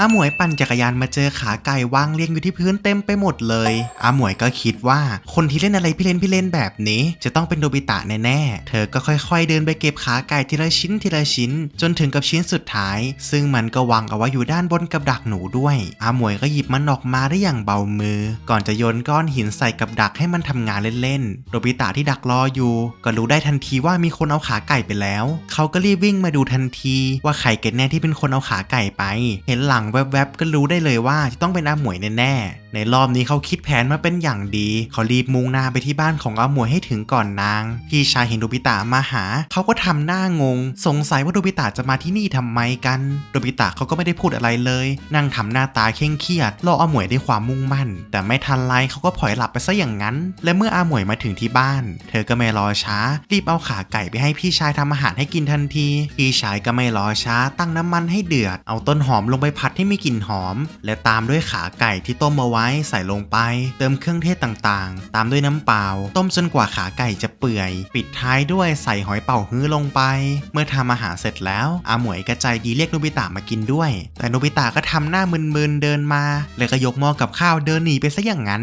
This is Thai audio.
อาหมวยปั่นจักรยานมาเจอขาไก่วางเรียงอยู่ที่พื้นเต็มไปหมดเลยอาหมวยก็คิดว่าคนที่เล่นอะไรพี่เล่นพี่เล่นแบบนี้ จะต้องเป็นโนบิตะแน่ๆ เธอก็ค่อยๆ เดินไปเก็บขาไก่ทีละชิ้นทีละชิ้น จนถึงกับชิ้นสุดท้าย ซึ่งมันก็วางเอาไว้อยู่ด้านบนกับดักหนูด้วยอาหมวยก็หยิบมันออกมาได้อย่างเบามือ ก่อนจะโยนก้อนหินใส่กับดักให้มันทำงานเล่นๆโนบิตะที่ดักรออยู่ ก็รู้ได้ทันทีว่ามีคนเอาขาไก่ไปแล้ว เขาก็รีบวิ่งมาดูทันทีว่าใครกันแน่ที่เป็นคนเอาขาไก่ไป เห็นหลังแวบๆก็รู้ได้เลยว่าจะต้องเป็นอาหมวยแน่ๆ ในรอบนี้เขาคิดแผนมาเป็นอย่างดี เขารีบมุ่งหน้าไปที่บ้านของอาหมวยให้ถึงก่อนนาง พี่ชายเห็นโนบิตะมาหา เขาก็ทำหน้างง สงสัยว่าโนบิตะจะมาที่นี่ทำไมกันโนบิตะเขาก็ไม่ได้พูดอะไรเลย นั่งทำหน้าตาเคร่งเครียดรออาหมวยด้วยความมุ่งมั่น แต่ไม่ทันไรเขาก็ผลอยหลับไปซะอย่างนั้น และเมื่ออาหมวยมาถึงที่บ้าน เธอก็ไม่รอช้า รีบเอาขาไก่ไปให้พี่ชายทำอาหารให้กินทันที พี่ชายก็ไม่รอช้า ตั้งน้ำมันให้เดือด เอาต้นหอมลงไปผัดให้มีกลิ่นหอม และตามด้วยขาไก่ที่ต้มเอาไว้ใส่ลงไป เติมเครื่องเทศต่างๆ ตามด้วยน้ำเปล่า ต้มจนกว่าขาไก่จะเปื่อย ปิดท้ายด้วยใส่หอยเป่าฮื้อลงไป เมื่อทำอาหารเสร็จแล้วอาหมวยกระใจดีเรียกโนบิตะมากินด้วย แต่โนบิตะก็ทำหน้ามึนๆเดินมาแล้วก็ยกหม้อกับข้าวเดินหนีไปซะอย่างนั้น